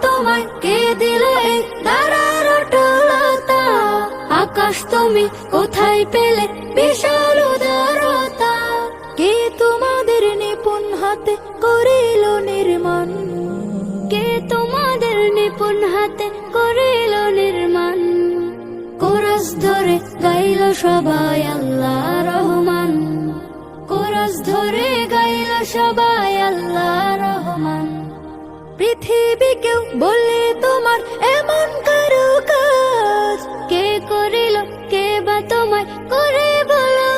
তোমায় কে দিল অটলতা? আকাশ তুমি কোথায় পেলে বিশাল উদারতা? কে তোমাদের নিপুণ হাতে করিল নির্মাণ? কে তোমাদের নিপুণ হাতে করিল নির্মাণ? কোরস ধরে গাইল সবাই আল্লাহ রহমান। কোরস ধরে গাইল সবাই পৃথিবীকেও বলে তোমার এমন কারও কাজ? কে করিল, কে বা তোমায় করে বলো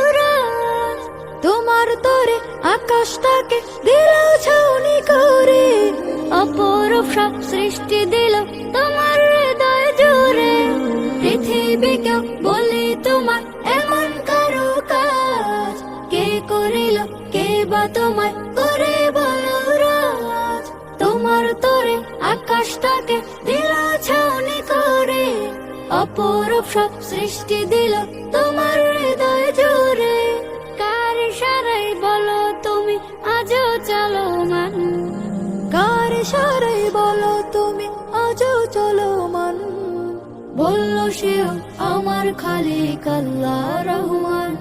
তোমার তরে আকাশটাকে দিল ছাউনি করে। অপরূপ সব সৃষ্টি দিল তোমার হৃদয় জুড়ে। পৃথিবীকেও বলে তোমার এমন কারও কাজ? কে করিল, কে বা তোমায় তোমার তরে, আকাশটাকে দিল ছাউনি করে। অপরূপ সব সৃষ্টি দিল তোমার হৃদয় জুড়ে। কার সারাই বলো তুমি, আজও চলো মান কার সারাই বলো তুমি, আজও চলো মান বলল সেও আমার খালি কাল্লা রহমান।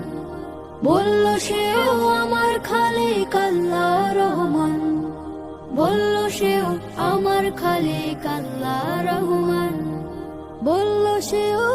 বলল সেও আমার খালি কাল্লা রহমান। বলল আমার খালি কাল্লা রহমান। বলল সেও